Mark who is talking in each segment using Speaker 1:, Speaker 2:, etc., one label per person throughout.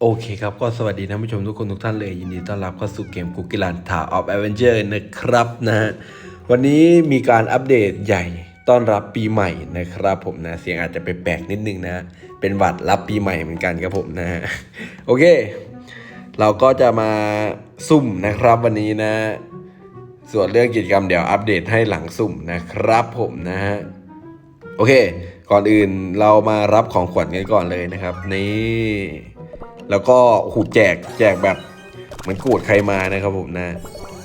Speaker 1: โอเคครับ ก็สวัสดีท่านผู้ชมทุกคนทุกท่านเลย ยินดีต้อนรับเข้าสู่เกมคุกกี้ลันทาออฟแอเวนเจอร์นะครับนะฮะวันนี้มีการอัปเดตใหญ่ต้อนรับปีใหม่นะครับผมนะ เสียงอาจจะไปแปลกนิดนึงนะ เป็นหวัดรับปีใหม่เหมือนกันครับผมนะฮะโอเค เราก็จะมาซุ่มนะครับวันนี้นะ ส่วนเรื่องกิจกรรมเดี๋ยวอัปเดตให้หลังสุ่มนะครับผมนะฮะโอเค ก่อนอื่นเรามารับของขวัญกันก่อนเลยนะครับนี่ แล้วก็หูแจกแจกแบบเหมือนกูดใครมานะครับผมนะ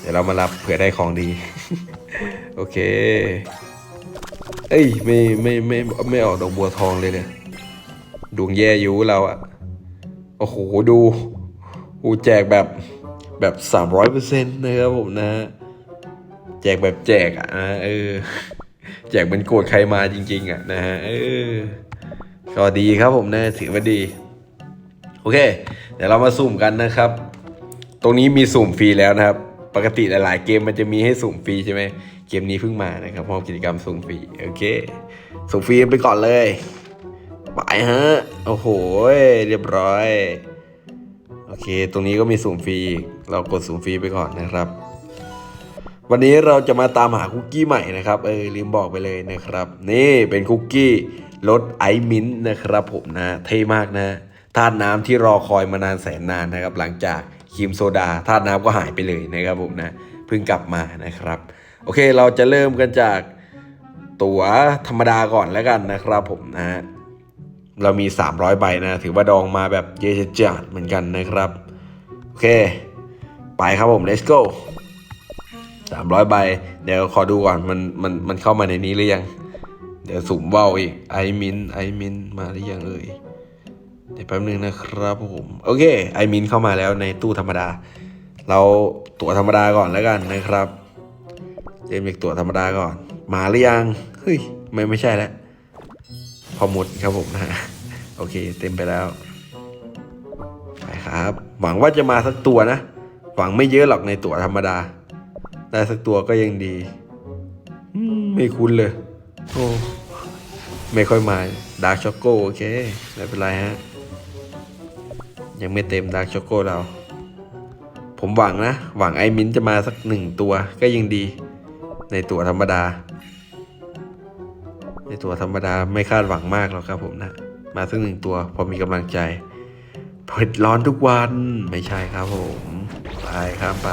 Speaker 1: เดี๋ยวเรามารับเผื่อได้ของดี โอเค เอ้ยไม่ไม่ไม่ไม่ออกดอกบัวทองเลยเนี่ยดวงแย่อยู่เราอะโอ้โหดูอูแจกแบบแบบสามร้อยเปอร์เซ็นต์นะครับผมนะ แจกแบบแจกอะนะเออแจกเป็นโกรธใครมาจริง ๆ อะนะฮะเออก็ดีครับผมนะถือว่าดี โอเค เดี๋ยวเรามาสุ่มกันนะครับ ตรงนี้มีสุ่มฟรีแล้วนะครับ ปกติหลาย ๆ เกมมันจะมีให้สุ่มฟรีใช่ไหมเกมนี้เพิ่งมานะครับพราะกิจกรรมสุ่มฟรีโอเค สุ่มฟรีไปก่อนเลยไปฮะโอ้โหเรียบร้อยโอเค ตรงนี้ก็มีสุ่มฟรีเรากดสุ่มฟรีไปก่อนนะครับ วันนี้เราจะมาตามหาคุกกี้ใหม่นะครับเออลืมบอกไปเลยนะครับ นี่เป็นคุกกี้รสไอมิ้นท์นะครับผมนะเท่มากนะ ธาตุน้ำที่รอคอยมานานแสนนานนะครับ หลังจากครีมโซดาธาตุน้ำก็หายไปเลยนะครับผมนะเพิ่งกลับมานะครับ โอเคเราจะเริ่มกันจากตั๋วธรรมดาก่อนแล้วกันนะครับผมนะเรามี 300 ใบนะ ถือว่าดองมาแบบเยอะจัดเหมือนกันนะครับ โอเค ไปครับผม let's go สามร้อยใบ เดี๋ยวขอดูก่อน มัน มัน มันเข้ามาในนี้หรือยัง เดี๋ยวสุ่มว่าวอีก ไอมิน ไอมิน มาหรือยังเอ่ย เดี๋ยวแป๊บนึงนะครับผมโอเคไอมินเข้ามาแล้วในตู้ธรรมดา เราตั๋วธรรมดาก่อนแล้วกันนะครับเจมส์เอกตั๋วธรรมดาก่อน มาหรือยังเฮ้ยไม่ไม่ใช่แล้วพอหมดครับผมนะโอเค เต็มไปแล้วไปครับ หวังว่าจะมาสักตัวนะ หวังไม่เยอะหรอกในตั๋วธรรมดา ได้สักตัวก็ยังดีไม่คุ้นเลย โอ้ ไม่ค่อยมาดาร์กช็อกโกโอเค ไม่เป็นไรฮะ ยังไม่เต็มดาร์กช็อกโกเรา ผมหวังนะ หวังไอมินจะมาสักหนึ่งตัวก็ยังดี ในตัวธรรมดา ในตัวธรรมดาไม่คาดหวังมากหรอกครับผมนะ มาสักหนึ่งตัวพอมีกำลังใจเผ็ดร้อนทุกวันไม่ใช่ครับผม ไปครับไป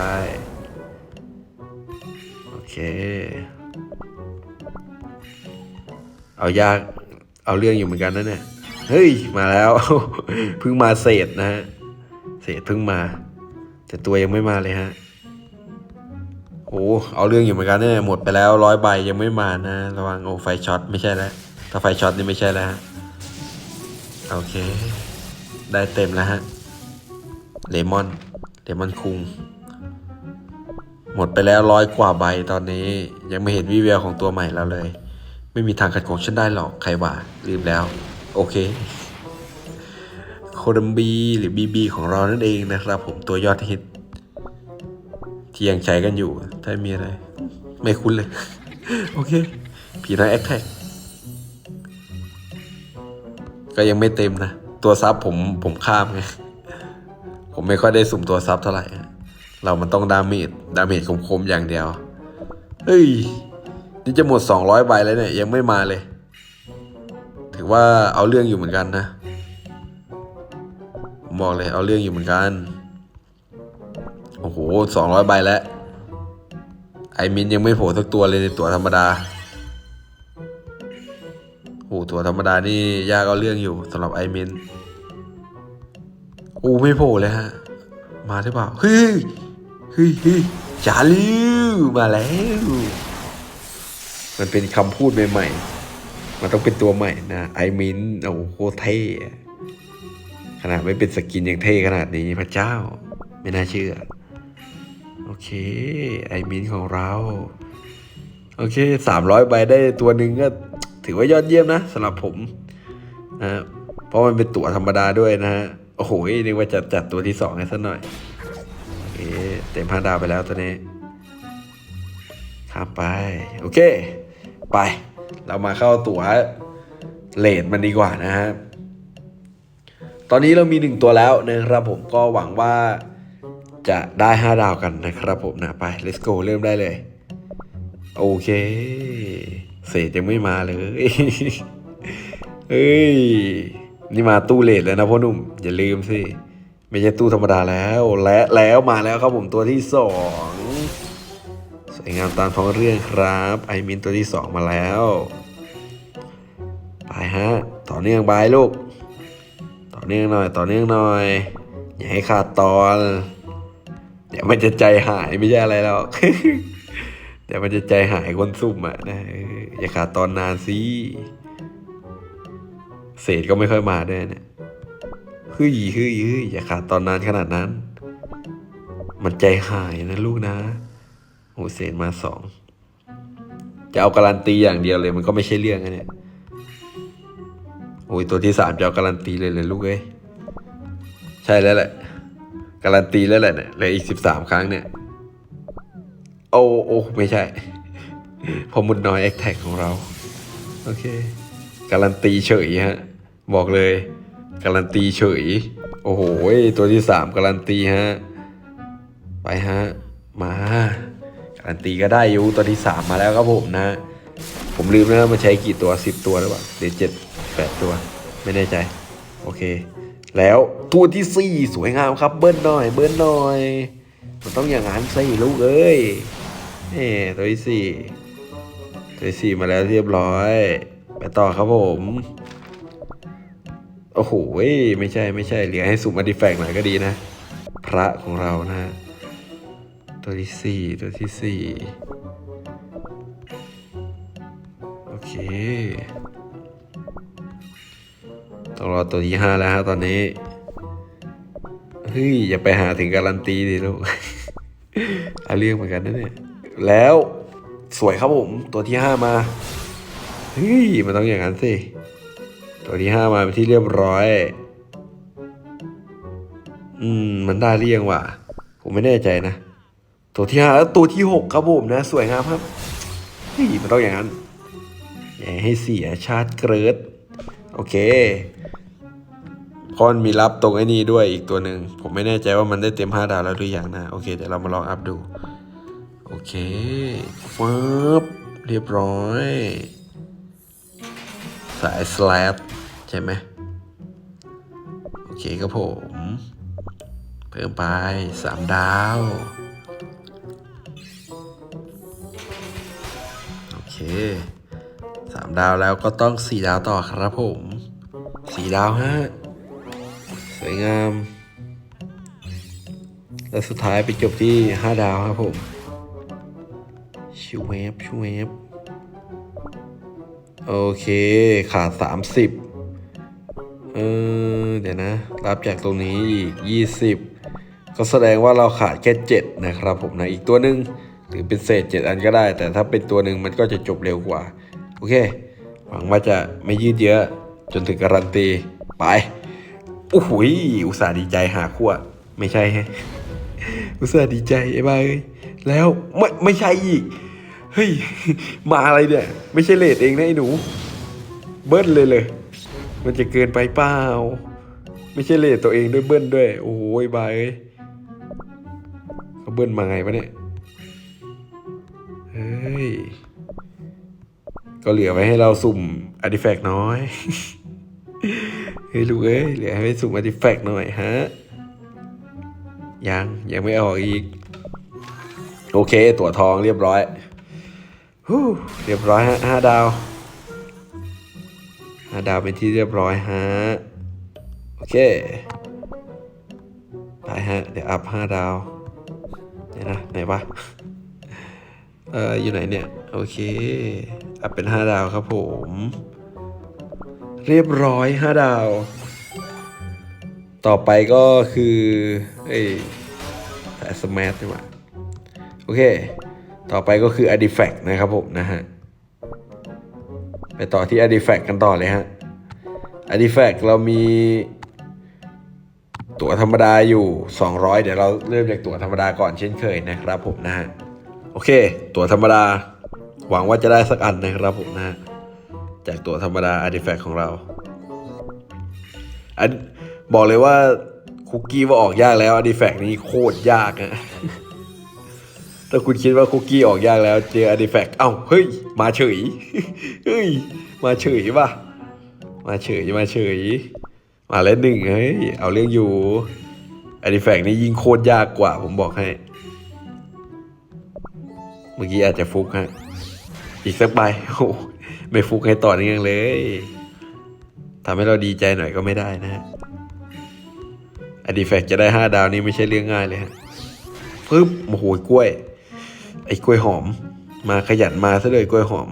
Speaker 1: โอเค เอายาก เอาเรื่องอยู่เหมือนกันนะเนี่ย เฮ้ย มาแล้วเพิ่งมาเศษนะฮะ เศษเพิ่งมา แต่ตัวยังไม่มาเลยฮะโอ้เอาเรื่องอยู่เหมือนกันเนี่ยหมดไปแล้วร้อยใบยังไม่มานะ ระวังโอ้ไฟช็อตไม่ใช่แล้วถ้าไฟช็อตนี่ไม่ใช่แล้วฮะโอเค ได้เต็มแล้วฮะเลมอนเลมอนคุง หมดไปแล้วร้อยกว่าใบตอนนี้ ยังไม่เห็นวิแววของตัวใหม่แล้วเลย ไม่มีทางขัดของฉันได้หรอกใครว่าลืมแล้ว โอเค โคดัมบีหรือบีบีของเรานั่นเองนะครับ ผมตัวยอดฮิตที่ยังใช้กันอยู่ ถ้ามีอะไร ไม่คุ้นเลย โอเค ผีน้อยแอคแท็กก็ยังไม่เต็มนะ ตัวซับผมผมข้ามไง ผมไม่ค่อยได้สุ่มตัวซับเท่าไหร่ เรามันต้องดาเมจดาเมจคมๆอย่างเดียว เฮ้ย นี่จะหมด 200ใบแล้วเนี่ย ยังไม่มาเลย ถือว่าเอาเรื่องอยู่เหมือนกันนะผมบอกเลยเอาเรื่องอยู่เหมือนกัน โอ้โห200ใบแล้วไอมินยังไม่โผล่สักตัวเลยในตัวธรรมดาโอ้ตัวธรรมดานี่ยากเอาเรื่องอยู่สำหรับไอมินโอ้ไม่โผล่เลยฮะ มาหรือเปล่าเฮ้ยเฮ้ยเฮ้ยจาลิวมาแล้ว มันเป็นคำพูดใหม่ๆ มันต้องเป็นตัวใหม่นะไอมินโอ้โหเท่ขนาดไม่เป็นสกินยังเท่ขนาดนี้พระเจ้า ไม่น่าเชื่อ โอเค ไอมินของเรา โอเคสามร้อยใบได้ตัวหนึ่งก็ ถือว่ายอดเยี่ยมนะสำหรับผมนะเพราะมันเป็นตั๋วธรรมดาด้วยนะฮะโอ้โหนึกว่าจะจัดตัวที่สองให้สักหน่อยโอเคเต็มห้าดาวไปแล้วตัวนี้ข้ามไป โอเค ไป เรามาเข้าตั๋วเลดมันดีกว่านะฮะ ตอนนี้เรามีหนึ่งตัวแล้วนะครับผมก็หวังว่าจะได้ห้าดาวกันนะครับผมนะไป let's go เริ่มได้เลย โอเค เศษยังไม่มาเลย เฮ้ย นี่มาตู้เลทแล้วนะพ่อหนุ่ม อย่าลืมสิ ไม่ใช่ตู้ธรรมดาแล้ว และแล้วมาแล้วครับผมตัวที่สอง สวยงามตามท้องเรื่องครับ ไอมินตัวที่สองมาแล้ว ไปฮะ ต่อเนื่องบายลูก ต่อเนื่องหน่อย ต่อเนื่องหน่อย อย่าให้ขาดตอน เดี๋ยวมันจะใจหายไม่ใช่อะไรแล้วเดี๋ยวมันจะใจหายคนซุ่มอะนะอย่าขาดตอนนานสิเศษก็ไม่ค่อยมาด้วยเนี่ยเฮ้ยเฮ้ยเฮ้ยอย่าขาดตอนนานขนาดนั้น มันใจหายนะลูกนะ อ้เศษมาสอง จะเอาการันตีอย่างเดียวเลยมันก็ไม่ใช่เรื่องนะเนี่ย โอ้ยตัวที่สามจะเอาการันตีเลยเลยลูกเอ้ย ใช่แล้วแหละ การันตีแล้วแหละเนี่ยเหลืออีกสิบสามครั้งเนี่ย โอ้โอ้ไม่ใช่ พอมุดน้อยแอคแท็กของเรา โอเค การันตีเฉยฮะ บอกเลย การันตีเฉย โอ้โหตัวที่สามการันตีฮะ ไปฮะ มา การันตีก็ได้อยู่ตัวที่สามมาแล้วครับผมนะ ผมลืมนะมันใช้กี่ตัวสิบตัวหรือเปล่าหรือเจ็ดแปดตัว ไม่แน่ใจ โอเค แล้วตัวที่สี่สวยงามครับเบิ้ลหน่อย เบิ้ลหน่อย มันต้องอย่างนั้นสิลูกเอ้ยนี่ตัวที่สี่ตัวที่สี่มาแล้วเรียบร้อย ไปต่อครับผมโอ้โหไม่ใช่ไม่ใช่เหลือให้สุ่มอาร์ติแฟกหน่อยก็ดีนะ พระของเรานะ ตัวที่สี่ตัวที่สี่โอเคต้องรอตัวที่ห้าแล้วฮะตอนนี้เฮ้ยอย่าไปหาถึงการันตีดิลูกเอาเรื่องเหมือนกันนะเนี่ยแล้วสวยครับผมตัวที่ห้ามาเฮ้ยมันต้องอย่างนั้นสิตัวที่ห้ามาเป็นที่เรียบร้อยอืมมันได้เรียงว่ะ ผมไม่แน่ใจนะ ตัวที่ห้าตัวที่หกครับผมนะ สวยงามครับเฮ้ยมันต้องอย่างนั้นอย่าให้เสียชาติเกิดโอเคพราะมันมีรับตรงไอ้นี้ด้วยอีกตัวหนึ่งผมไม่แน่ใจว่ามันได้เต็มห้าดาวแล้วหรือยังนะโอเคเดี๋ยวเรามาลองอัพดู โอเคฟับเรียบร้อย สายสแลบใช่ไหมโอเคครับผม เพิ่มไปสามดาว สามดาวแล้วก็ต้องสี่ดาวต่อครับผมสี่ดาวฮะสวยงาม แล้วสุดท้ายไปจบที่ห้าดาวครับผมชูเวฟชูเวฟโอเค ขาดสามสิบเออเดี๋ยวนะ รับจากตรงนี้อีกยี่สิบก็แสดงว่าเราขาดแค่เจ็ดนะครับผมนะ อีกตัวหนึ่ง หรือเป็นเศษเจ็ดอันก็ได้ แต่ถ้าเป็นตัวหนึ่งมันก็จะจบเร็วกว่า โอเค หวังว่าจะไม่ยืดเยอะจนถึงการันตี ไปโอ้โหอุตส่าห์ดีใจหาขั้วไม่ใช่ฮะอุตส่าห์ดีใจไอ้บ้าเอ้แล้วไม่ไม่ใช่อีก เฮ้ย มาอะไรเนี่ย ไม่ใช่เลดเองนะไอ้หนู เบิ้ลเลยเลย มันจะเกินไปเปล่าไม่ใช่เลดตัวเองด้วยเบิ้ลด้วย โอ้โหไอ้บ้าเอ้ยเขาเบิ้ลมาไงวะเนี่ย ก็เหลือไว้ให้เราสุ่มอาร์ติแฟกต์น้อยเฮ้ยลูกเอ้ยเหลือให้ไปสุ่มอาร์ติแฟกต์หน่อยฮะ ยัง ยังไม่ออกอีก โอเค ตั๋วทองเรียบร้อยฮู้เรียบร้อยฮะห้าดาวห้าดาวเป็นที่เรียบร้อยฮะ โอเค ไปฮะ เดี๋ยวอัพห้าดาว เดี๋ยวนะ ไหนวะ เอออยู่ไหนเนี่ย โอเคอัพเป็นห้าดาวครับผม เรียบร้อยห้าดาว ต่อไปก็คือเอ้ยแต่สมาร์ทดีกว่าโอเค ต่อไปก็คือ Artifact นะครับผมนะฮะ ไปต่อที่ Artifact กันต่อเลยฮะ Artifact เรามี ตั๋วธรรมดาอยู่ 200 เดี๋ยวเราเริ่มจากตั๋วธรรมดาก่อนเช่นเคยนะครับผมนะฮะ โอเค ตั๋วธรรมดา หวังว่าจะได้สักอันนะครับผมนะจากตั๋วธรรมดา Artifact ของเราอันบอกเลยว่าคุกกี้ว่าออกยากแล้วอดีแฟกนี้โคตรยากอะถ้าคุณคิดว่าคุกกี้ออกยากแล้ว เจออดีแฟกเอ้าเฮ้ย มาเฉยเฮ้ย มาเฉยป่ะ มาเฉยมาเฉย มาแล้วหนึ่งเฮ้ย เอาเรื่องอยู่อดีแฟกนี้ยิ่งโคตรยากกว่าผมบอกให้ มื่อกี้อาจจะฟุกฮะ อีกสักใบโอ้ไม่ฟุกให้ต่อเนื่องเลยทำให้เราดีใจหน่อยก็ไม่ได้นะฮะอดีแฟกจะได้ห้าดาวนี่ไม่ใช่เรื่องง่ายเลยฮะปึ๊บโอ้โหกล้วย ไอ้กล้วยหอม มาขยันมาซะเลยกล้วยหอม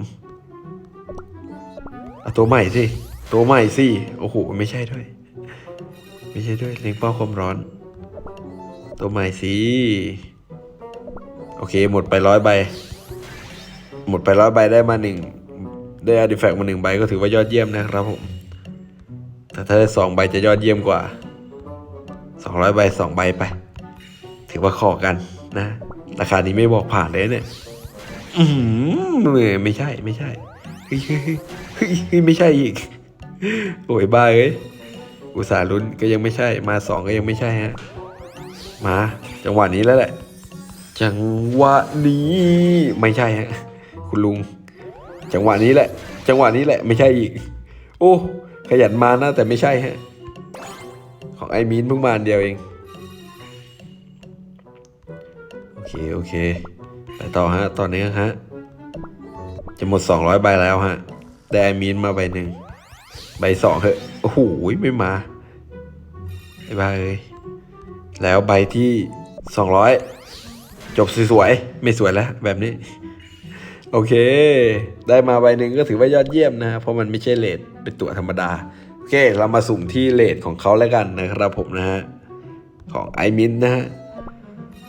Speaker 1: เอาตัวใหม่สิ ตัวใหม่สิ โอ้โห ไม่ใช่ด้วย ไม่ใช่ด้วยเล็งเป้าความร้อน ตัวใหม่สิ โอเค หมดไปร้อยใบ หมดไปร้อยใบได้มาหนึ่งได้อาร์ติแฟกต์มาหนึ่งใบก็ถือว่ายอดเยี่ยมนะครับผม แต่ถ้าได้สองใบจะยอดเยี่ยมกว่าสองร้อยใบสองใบไป ถือว่าขอกันนะ ราคานี้ไม่บอกผ่านเลยเนี่ย อืมไม่ใช่ไม่ใช่เฮ้ยไม่ใช่อีก โอ้ยบ้าเอ้ย อุตส่าห์ลุ้นก็ยังไม่ใช่ มาสองก็ยังไม่ใช่ฮะ มา จังหวะนี้แล้วแหละ จังหวะนี้ไม่ใช่ฮะคุณลุง จังหวะนี้แหละ จังหวะนี้แหละไม่ใช่อีก โอ้ขยันมานะแต่ไม่ใช่ฮะของไอมีนเพิ่งมาเดียวเองโอเคโอเคไปต่อฮะตอนนี้ฮะจะหมด 200 ใบแล้วฮะได้ไอมีนมาใบหนึ่งใบสองเถอะโอ้โหไม่มาไอ้บ้าเอ้ยแล้วใบที่ 200 จบสวยๆไม่สวยแล้วแบบนี้ โอเค ได้มาใบหนึ่งก็ถือว่ายอดเยี่ยมนะเพราะมันไม่ใช่เลทเป็นตัวธรรมดา โอเค เรามาสุ่มที่เลทของเขาแล้วกันนะครับผมนะฮะ ของไอมินนะฮะ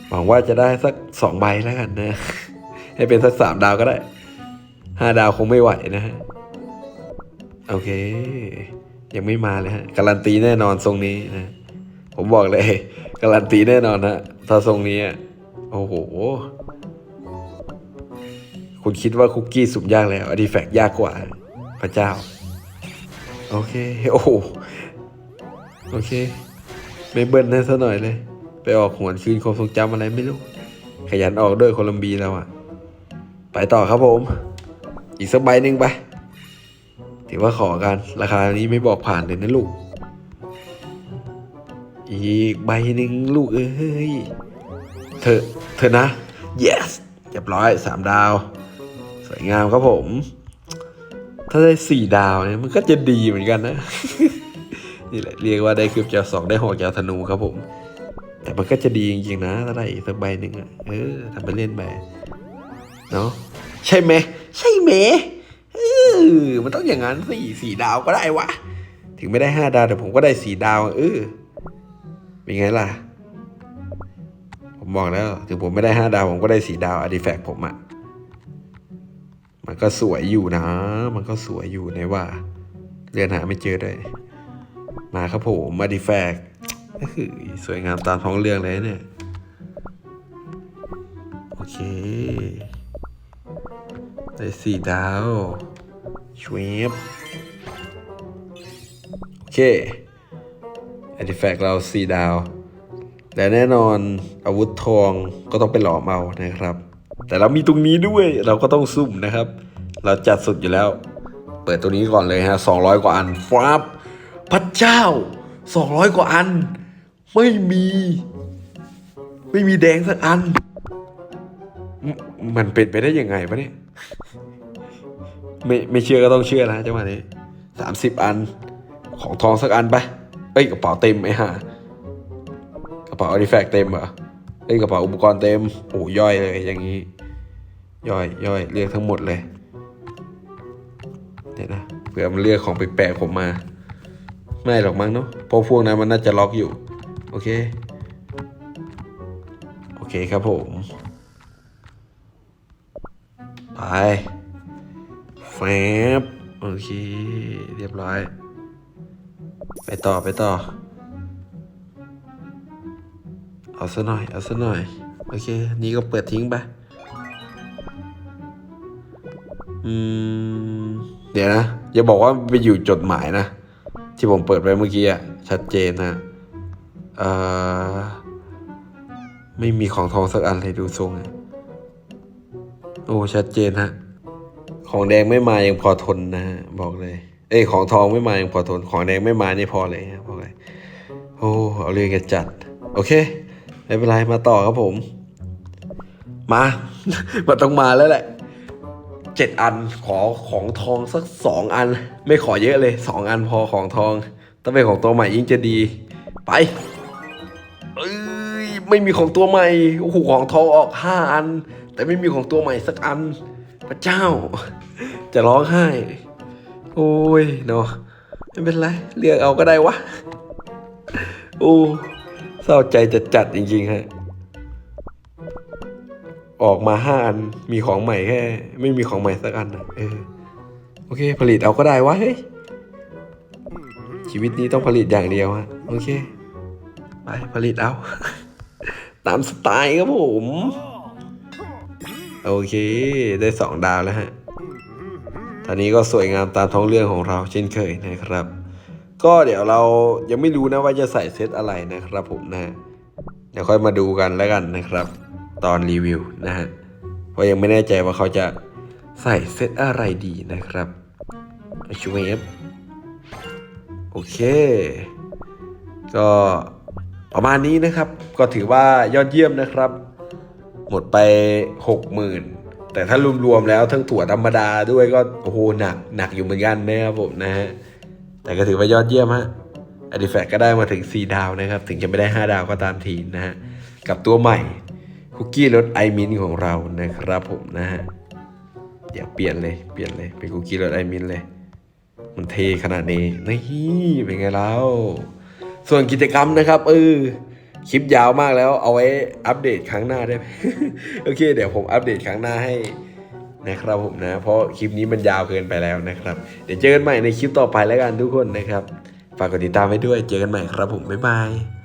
Speaker 1: หวังว่าจะได้สักสองใบแล้วกันนะ ให้เป็นสักสามดาวก็ได้ห้าดาวคงไม่ไหวนะฮะ โอเค ยังไม่มาเลยฮะ การันตีแน่นอนทรงนี้นะ ผมบอกเลย การันตีแน่นอนฮะถ้าทรงนี้อะ โอ้โห คุณคิดว่าคุกกี้สุ่มยากแล้วอดีแฟกยากกว่า พระเจ้า โอเค โอ้โห โอเค ไม่เบิ้ลให้ซะหน่อยเลย ไปออกหวนคืนความทรงจำอะไรไม่รู้ ขยันออกด้วยโคลัมเบียแล้วอะไปต่อครับผม อีกสักใบหนึ่งไป ถือว่าขอกัน ราคานี้ไม่บอกผ่านเลยนะลูก อีกใบหนึ่งลูกเอ้ย เธอ เธอนะ yes เรียบร้อยสามดาว สวยงามครับผม ถ้าได้สี่ดาวเนี่ยมันก็จะดีเหมือนกันนะ นี่แหละเรียกว่าได้คืบจากสองได้หอกจากธนูครับผม แต่มันก็จะดีจริงๆนะถ้าได้อีกสักใบหนึ่งอะเออทำไปเล่นไปเนาะใช่ไหมใช่ไหมเออมันต้องอย่างนั้นสี่สี่ดาวก็ได้วะ ถึงไม่ได้ห้าดาวแต่ผมก็ได้สี่ดาว เออเป็นไงล่ะ ผมบอกแล้ว ถึงผมไม่ได้ห้าดาว ผมก็ได้สี่ดาวอดีแฟกผมอะมันก็สวยอยู่นะ มันก็สวยอยู่ในว่า เรียนหาไม่เจอเลยมาครับผมอดีแฟกสวยงามตามท้องเรื่องเลยเนี่ย โอเค ได้สี่ดาวชวบโอเคอดีแฟกเราสี่ดาว และแน่นอนอาวุธทองก็ต้องไปหลอมเอานะครับ แต่เรามีตรงนี้ด้วยเราก็ต้องซุ่มนะครับ เราจัดสุดอยู่แล้ว เปิดตัวนี้ก่อนเลยฮะสองร้อยกว่าอันฟับพระเจ้าสองร้อยกว่าอัน ไม่มี ไม่มีแดงสักอันมมันเป็นไปได้ยังไงวะเนี่ย ไม่ไม่เชื่อก็ต้องเชื่อนะจังหวะนี้สามสิบอัน ของทองสักอันไปเอ้ยกระเป๋าเต็มไอ้ห่ากระ เป๋าอาร์ติแฟกต์เต็มเหรอเอ้ยกระเป๋าอุปกรณ์เต็มโอ้ย่อยเลยอย่างนี้ ย่อยย่อยเรียกทั้งหมดเลยเดี๋ยวนะเผื่อมันเรียกของแปลกๆผมมา ไม่หรอกมั้งเนาะเพราะพวกนั้นมันน่าจะล็อกอยู่ โอเค โอเคครับผม ไปแฟบโอเค เรียบร้อย ไปต่อไปต่อ เอาซะหน่อย เอาซะหน่อย โอเค นี่ก็เปิดทิ้งไป อืม เดี๋ยวนะ อย่าบอกว่าไปอยู่จดหมายนะ ที่ผมเปิดไปเมื่อกี้อะชัดเจนนะเอ่อไม่มีของทองสักอันเลยดูทรงอะโอ้ ชัดเจนฮะ ของแดงไม่มายังพอทนนะฮะ บอกเลย เอ้ย ของทองไม่มายังพอทน ของแดงไม่มานี่พอเลยฮะบอกเลย โอ้ เอาเรื่องกันจัด โอเค ไม่เป็นไรมาต่อครับผม มา มันต้องมาแล้วแหละเจ็ดอันขอของทองสักสองอัน ไม่ขอเยอะเลยสองอันพอของทองถ้าเป็นของตัวใหม่ยิ่งจะดี ไปเอ้ยไม่มีของตัวใหม่โอ้โหของทองออกห้าอัน แต่ไม่มีของตัวใหม่สักอัน พระเจ้า จะร้องไห้ โอ้ยเนาะไม่เป็นไรเรียกเอาก็ได้วะโอ้ เศร้าใจจะจัดจริงๆฮะ ออกมาห้าอันมีของใหม่แค่ ไม่มีของใหม่สักอันนะเออโอเค ผลิตเอาก็ได้วะเฮ้ยชีวิตนี้ต้องผลิตอย่างเดียวฮะโอเค ไปผลิตเอา ตามสไตล์ครับผม โอเค ได้สองดาวแล้วฮะตอนนี้ก็สวยงามตามท้องเรื่องของเราเช่นเคยนะครับ ก็เดี๋ยวเรายังไม่รู้นะว่าจะใส่เซตอะไรนะครับผมนะฮะเดี๋ยวค่อยมาดูกันแล้วกันนะครับ ตอนรีวิวนะฮะเพราะยังไม่แน่ใจว่าเขาจะใส่เซตอะไรดีนะครับช่วฟโอเค ก็ประมาณนี้นะครับ ก็ถือว่ายอดเยี่ยมนะครับ หมดไปหกหมื่นแต่ถ้ารวมๆแล้วทั้งถั่วธรรมดาด้วยก็โอ้โหหนักหนักอยู่เหมือนกันนะครับผมนะฮะ แต่ก็ถือว่ายอดเยี่ยมฮะอดิแฟกก็ได้มาถึง 4 ดาวนะครับ ถึงจะไม่ได้ 5 ดาวก็ตามทีนะฮะ กับตัวใหม่คุกกี้รสไอมินของเรานะครับผมนะฮะเดี๋ยวเปลี่ยนเลยเปลี่ยนเลยเป็นคุกกี้รสไอมินเลย มันเทขนาดนี้นี่เป็นไงแล้วส่วนกิจกรรมนะครับเออคลิปยาวมากแล้วเอาไว้อัปเดตครั้งหน้าได้ไหมโอเค เดี๋ยวผมอัปเดตครั้งหน้าให้ นะครับผมนะ เพราะคลิปนี้มันยาวเกินไปแล้วนะครับ เดี๋ยวเจอกันใหม่ในคลิปต่อไปแล้วกันทุกคนนะครับ ฝากกดติดตามไว้ด้วย เจอกันใหม่ครับผม บ๊ายบาย